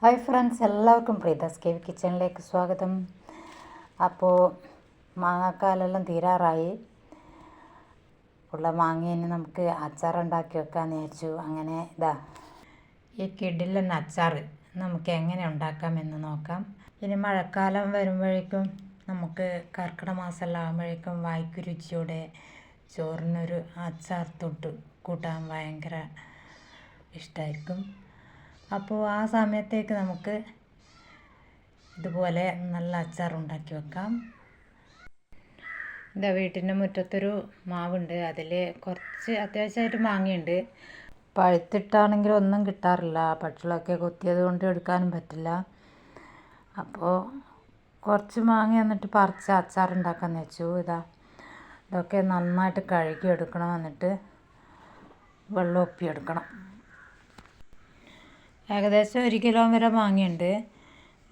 Hi friends എല്ലാവർക്കും പ്രീതാസ് cave കിച്ചണിലേക്ക് സ്വാഗതം. അപ്പോൾ മാങ്ങാക്കാലെല്ലാം തീരാറായി. ഉള്ള മാങ്ങേന് നമുക്ക് അച്ചാർ ഉണ്ടാക്കി വെക്കാമെന്ന് വിചാരിച്ചു. അങ്ങനെ ഇതാ ഈ കിടിലെന്ന അച്ചാർ നമുക്ക് എങ്ങനെ ഉണ്ടാക്കാമെന്ന് നോക്കാം. ഇനി മഴക്കാലം വരുമ്പോഴേക്കും നമുക്ക് കർക്കിടക മാസമെല്ലാം ആകുമ്പോഴേക്കും വായ്ക്കു രുചിയോടെ ചോറിനൊരു അച്ചാർ തൊട്ട് കൂട്ടാൻ ഭയങ്കര ഇഷ്ടമായിരിക്കും അപ്പോൾ ആ സമയത്തേക്ക് നമുക്ക് ഇതുപോലെ നല്ല അച്ചാർ ഉണ്ടാക്കി വെക്കാം. ഇതാ വീട്ടിന്റെ മുറ്റത്തൊരു മാവുണ്ട്. അതിൽ കുറച്ച് അത്യാവശ്യമായിട്ട് മാങ്ങയുണ്ട്. പഴുത്തിട്ടാണെങ്കിൽ ഒന്നും കിട്ടാറില്ല. പക്ഷികളൊക്കെ കൊത്തിയത് കൊണ്ട് എടുക്കാനും പറ്റില്ല. അപ്പോൾ കുറച്ച് മാങ്ങ എന്നിട്ട് പറിച്ച് അച്ചാർ ഉണ്ടാക്കാമെന്ന് വെച്ചു. ഇതാ ഇതൊക്കെ നന്നായിട്ട് കഴുകി എടുക്കണം എന്നിട്ട് വെള്ളം ഒപ്പിയെടുക്കണം ഏകദേശം ഒരു കിലോ വരെ മാങ്ങയുണ്ട്.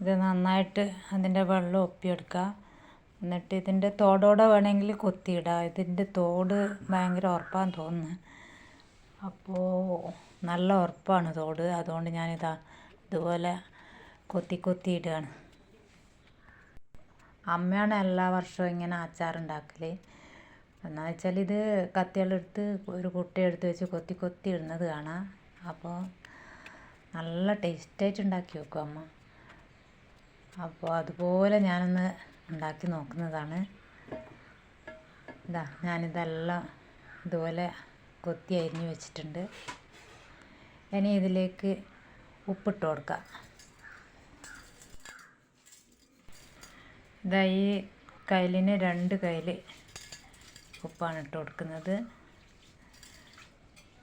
ഇത് നന്നായിട്ട് അതിന്റെ വെള്ളം ഒപ്പിയെടുക്കുക. എന്നിട്ട് ഇതിന്റെ തോടോടെ വേണമെങ്കിൽ കൊത്തിയിടുക ഇതിന്റെ തോട് ഭയങ്കര ഉറപ്പാന്ന് തോന്നുന്നു. അപ്പോൾ നല്ല ഉറപ്പാണ് തോട്. അതുകൊണ്ട് ഞാനിതാ ഇതുപോലെ കൊത്തി കൊത്തി ഇടുകയാണ്. അമ്മയാണ് എല്ലാ വർഷവും ഇങ്ങനെ അച്ചാറുണ്ടാക്കൽ എന്നാ വെച്ചാൽ ഇത് കത്തികളെടുത്ത് ഒരു കുട്ടി എടുത്ത് വെച്ച് കൊത്തി കൊത്തി ഇടുന്നത് കാണാം. അപ്പോൾ നല്ല ടേസ്റ്റായിട്ട് ഉണ്ടാക്കി വെക്കും അമ്മ. അപ്പോൾ അതുപോലെ ഞാനൊന്ന് ഉണ്ടാക്കി നോക്കുന്നതാണ്. ഇതാ ഞാനിതെല്ലാം ഇതുപോലെ കൊത്തി അരിഞ്ഞ് വെച്ചിട്ടുണ്ട്. ഇനി ഇതിലേക്ക് ഉപ്പിട്ട് കൊടുക്കാം. ഇതാ ഈ കയ്യിലിന് രണ്ട് കയ്യിൽ ഉപ്പാണ് ഇട്ട് കൊടുക്കുന്നത്.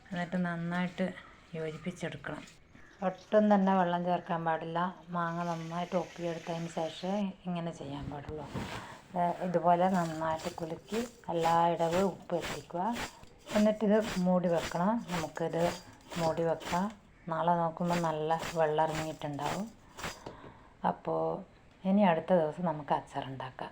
എന്നിട്ട് നന്നായിട്ട് യോജിപ്പിച്ചെടുക്കണം. ഒട്ടും തന്നെ വെള്ളം ചേർക്കാൻ പാടില്ല. മാങ്ങ നന്നായിട്ട് ഒപ്പിയെടുത്തതിന് ശേഷം ഇങ്ങനെ ചെയ്യാൻ പാടുള്ളൂ. ഇതുപോലെ നന്നായിട്ട് കുലുക്കി എല്ലായിടവും ഉപ്പ് എത്തിക്കുക എന്നിട്ടിത് മൂടി വെക്കണം. നമുക്കിത് മൂടി വെക്കാം. നാളെ നോക്കുമ്പോൾ നല്ല വെള്ളം ഇറങ്ങിയിട്ടുണ്ടാവും. അപ്പോൾ ഇനി അടുത്ത ദിവസം നമുക്ക് അച്ചാർ ഉണ്ടാക്കാം.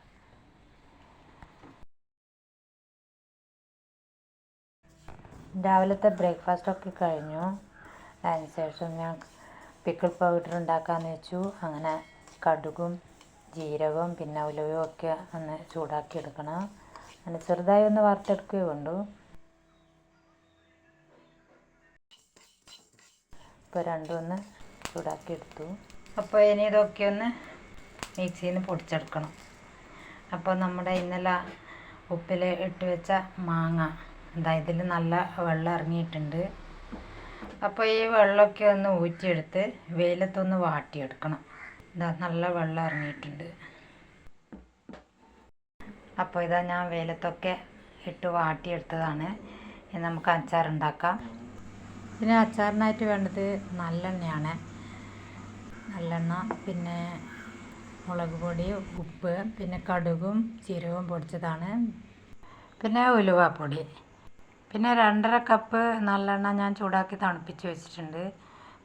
രാവിലത്തെ ബ്രേക്ക്ഫാസ്റ്റൊക്കെ കഴിഞ്ഞു. അതിന് ശേഷം ഞാൻ പിക്കിൾ പൗഡർ ഉണ്ടാക്കാമെന്ന് വെച്ചു. അങ്ങനെ കടുകും ജീരകവും പിന്നെ ഉലുവയും ഒക്കെ ഒന്ന് ചൂടാക്കി എടുക്കണം. അങ്ങനെ ചെറുതായി ഒന്ന് വറുത്തെടുക്കുകയേ വേണ്ടു ഇപ്പോൾ രണ്ടും ഒന്ന് ചൂടാക്കി എടുത്തു. അപ്പോൾ ഇനി ഇതൊക്കെ ഒന്ന് മിക്സിയിൽ നിന്ന് പൊടിച്ചെടുക്കണം. അപ്പോൾ നമ്മുടെ ഇന്നലെ ഉപ്പിൽ ഇട്ട് വെച്ച മാങ്ങ എന്താ ഇതിൽ നല്ല വെള്ളം ഇറങ്ങിയിട്ടുണ്ട്. അപ്പോൾ ഈ വെള്ളമൊക്കെ ഒന്ന് ഊറ്റിയെടുത്ത് വെയിലത്തൊന്ന് വാട്ടിയെടുക്കണം. ഇതാ നല്ല വെള്ളം ഇറങ്ങിയിട്ടുണ്ട്. അപ്പോൾ ഇതാ ഞാൻ വെയിലത്തൊക്കെ ഇട്ട് വാട്ടിയെടുത്തതാണ്. ഇനി നമുക്ക് അച്ചാർ ഉണ്ടാക്കാം. പിന്നെ അച്ചാറിനായിട്ട് വേണ്ടത് നല്ലെണ്ണയാണ്. നല്ലെണ്ണ പിന്നെ മുളക് പൊടി ഉപ്പ് പിന്നെ കടുകും ജീരകവും പൊടിച്ചതാണ്. പിന്നെ ഉലുവാപ്പൊടി. പിന്നെ രണ്ടര കപ്പ് നല്ലെണ്ണ ഞാൻ ചൂടാക്കി തണുപ്പിച്ച് വെച്ചിട്ടുണ്ട്.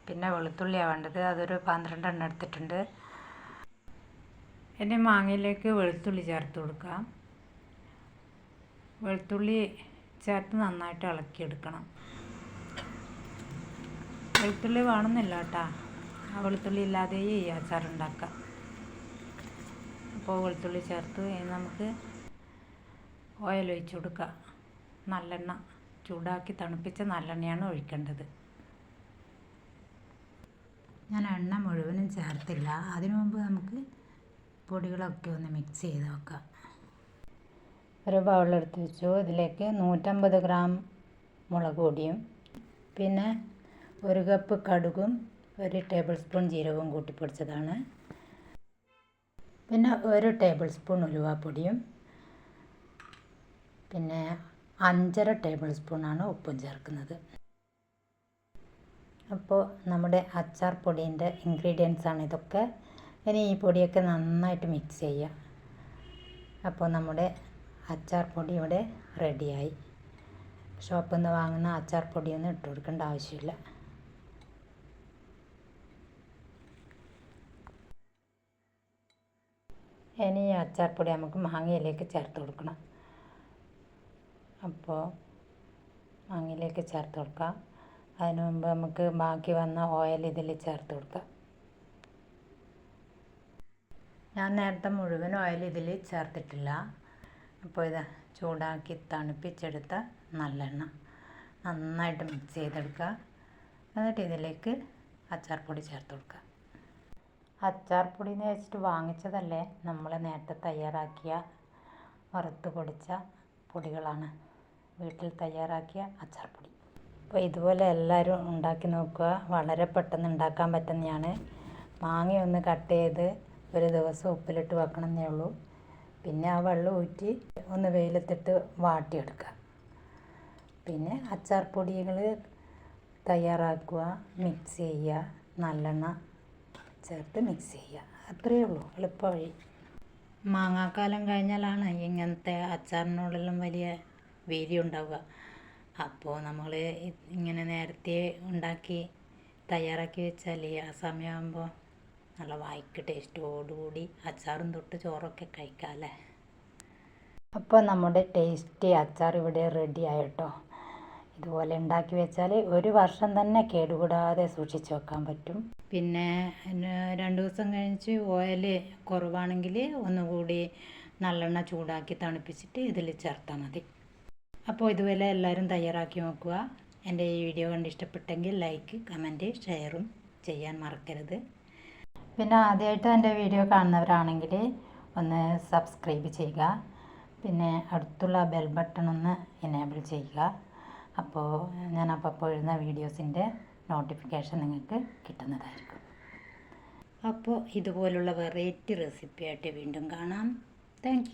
പിന്നെ വെളുത്തുള്ളിയാണ് വേണ്ടത്. അതൊരു പന്ത്രണ്ട് എണ്ണ എടുത്തിട്ടുണ്ട്. ഇനി മാങ്ങയിലേക്ക് വെളുത്തുള്ളി ചേർത്ത് കൊടുക്കാം. വെളുത്തുള്ളി ചേർത്ത് നന്നായിട്ട് ഇളക്കിയെടുക്കണം. വെളുത്തുള്ളി വേണമെന്നില്ല കേട്ടോ. ആ വെളുത്തുള്ളി ഇല്ലാതെ ഈ അച്ചാർ ഉണ്ടാക്കാം അപ്പോൾ വെളുത്തുള്ളി ചേർത്ത് നമുക്ക് ഓയിൽ ഒഴിച്ച് കൊടുക്കുക നല്ലെണ്ണ. ചൂടാക്കി തണുപ്പിച്ച നല്ലെണ്ണയാണ് ഒഴിക്കേണ്ടത്. ഞാൻ എണ്ണ മുഴുവനും ചേർത്തില്ല. അതിനു മുമ്പ് നമുക്ക് പൊടികളൊക്കെ ഒന്ന് മിക്സ് ചെയ്ത് വെക്കാം. ഒരു ബൗളെടുത്ത് വെച്ചു. ഇതിലേക്ക് നൂറ്റമ്പത് ഗ്രാം മുളക് പൊടിയും പിന്നെ ഒരു കപ്പ് കടുകും ഒരു ടേബിൾ സ്പൂൺ ജീരകവും കൂട്ടിപ്പൊടിച്ചതാണ് പിന്നെ ഒരു ടേബിൾ സ്പൂൺ ഉലുവാപ്പൊടിയും പിന്നെ അഞ്ചര ടേബിൾ സ്പൂണാണ് ഉപ്പും ചേർക്കുന്നത്. അപ്പോൾ നമ്മുടെ അച്ചാർ പൊടീന്റെ ഇൻഗ്രീഡിയൻസ് ആണ് ഇതൊക്കെ. ഇനി ഈ പൊടിയൊക്കെ നന്നായിട്ട് മിക്സ് ചെയ്യുക. അപ്പോൾ നമ്മുടെ അച്ചാർ പൊടി ഇവിടെ റെഡിയായി ഷോപ്പിൽ നിന്ന് വാങ്ങുന്ന അച്ചാർ പൊടിയൊന്നും ഇട്ട് കൊടുക്കേണ്ട ആവശ്യമില്ല. ഇനി ഈ അച്ചാർ പൊടി നമുക്ക് മാങ്ങയിലേക്ക് ചേർത്ത് കൊടുക്കണം. അപ്പോൾ മാങ്ങയിലേക്ക് ചേർത്ത് കൊടുക്കാം. അതിന് മുമ്പ് നമുക്ക് ബാക്കി വന്ന ഓയിൽ ഇതിൽ ചേർത്ത് കൊടുക്കാം. ഞാൻ നേരത്തെ മുഴുവൻ ഓയിൽ ഇതിൽ ചേർത്തിട്ടില്ല. അപ്പോൾ ഇത് ചൂടാക്കി തണുപ്പിച്ചെടുത്ത നല്ലെണ്ണ നന്നായിട്ട് മിക്സ് ചെയ്തെടുക്കുക എന്നിട്ട് ഇതിലേക്ക് അച്ചാർ പൊടി ചേർത്ത് കൊടുക്കുക അച്ചാർ പൊടി എന്ന് വെച്ചിട്ട് വാങ്ങിച്ചതല്ലേ? നമ്മൾ നേരത്തെ തയ്യാറാക്കിയ വറുത്ത് പൊടിച്ച പൊടികളാണ്. വീട്ടിൽ തയ്യാറാക്കിയ അച്ചാർപ്പൊടി അപ്പോൾ ഇതുപോലെ എല്ലാവരും ഉണ്ടാക്കി നോക്കുക. വളരെ പെട്ടെന്ന് ഉണ്ടാക്കാൻ പറ്റുന്നതാണ്. മാങ്ങയൊന്ന് കട്ട് ചെയ്ത് ഒരു ദിവസം ഉപ്പിലിട്ട് വെക്കണമെന്നേ ഉള്ളൂ. പിന്നെ ആ വെള്ളം ഊറ്റി ഒന്ന് വെയിലത്തിട്ട് വാട്ടിയെടുക്കുക. പിന്നെ അച്ചാർ പൊടികൾ തയ്യാറാക്കുക. മിക്സ് ചെയ്യുക. നല്ലെണ്ണ ചേർത്ത് മിക്സ് ചെയ്യുക. അത്രയേ ഉള്ളൂ. എളുപ്പ വഴി മാങ്ങാക്കാലം കഴിഞ്ഞാലാണ് ഇങ്ങനത്തെ അച്ചാറിനോടെല്ലാം വലിയ വീര്യം ഉണ്ടാവുക അപ്പോൾ നമ്മൾ ഇങ്ങനെ നേരത്തെ ഉണ്ടാക്കി തയ്യാറാക്കി വെച്ചാൽ ആ സമയമാകുമ്പോൾ നല്ല വായിക്ക് ടേസ്റ്റോടുകൂടി അച്ചാറും തൊട്ട് ചോറൊക്കെ കഴിക്കാം അല്ലേ? അപ്പോൾ നമ്മുടെ ടേസ്റ്റി അച്ചാർ ഇവിടെ റെഡി ആയിട്ടോ? ഇതുപോലെ ഉണ്ടാക്കി വെച്ചാൽ ഒരു വർഷം തന്നെ കേടുകൂടാതെ സൂക്ഷിച്ച് വെക്കാൻ പറ്റും. പിന്നെ രണ്ട് ദിവസം കഴിഞ്ഞ് ഓയിൽ കുറവാണെങ്കിൽ ഒന്നുകൂടി നല്ലെണ്ണ ചൂടാക്കി തണുപ്പിച്ചിട്ട് ഇതിൽ ചേർത്താൽ മതി. അപ്പോൾ ഇതുപോലെ എല്ലാവരും തയ്യാറാക്കി നോക്കുക. എന്റെ ഈ വീഡിയോ കണ്ട് ഇഷ്ടപ്പെട്ടെങ്കിൽ ലൈക്ക് കമന്റ് ഷെയറും ചെയ്യാൻ മറക്കരുത്. പിന്നെ ആദ്യമായിട്ട് എന്റെ വീഡിയോ കാണുന്നവരാണെങ്കിൽ ഒന്ന് സബ്സ്ക്രൈബ് ചെയ്യുക. പിന്നെ അടുത്തുള്ള ബെൽ ബട്ടൺ ഒന്ന് എനേബിൾ ചെയ്യുക. അപ്പോൾ ഞാൻ അപ്പോൾ എഴുതുന്ന വീഡിയോസിന്റെ നോട്ടിഫിക്കേഷൻ നിങ്ങൾക്ക് കിട്ടുന്നതായിരിക്കും. അപ്പോൾ ഇതുപോലുള്ള വെറൈറ്റി റെസിപ്പി ആയിട്ട് വീണ്ടും കാണാം. താങ്ക്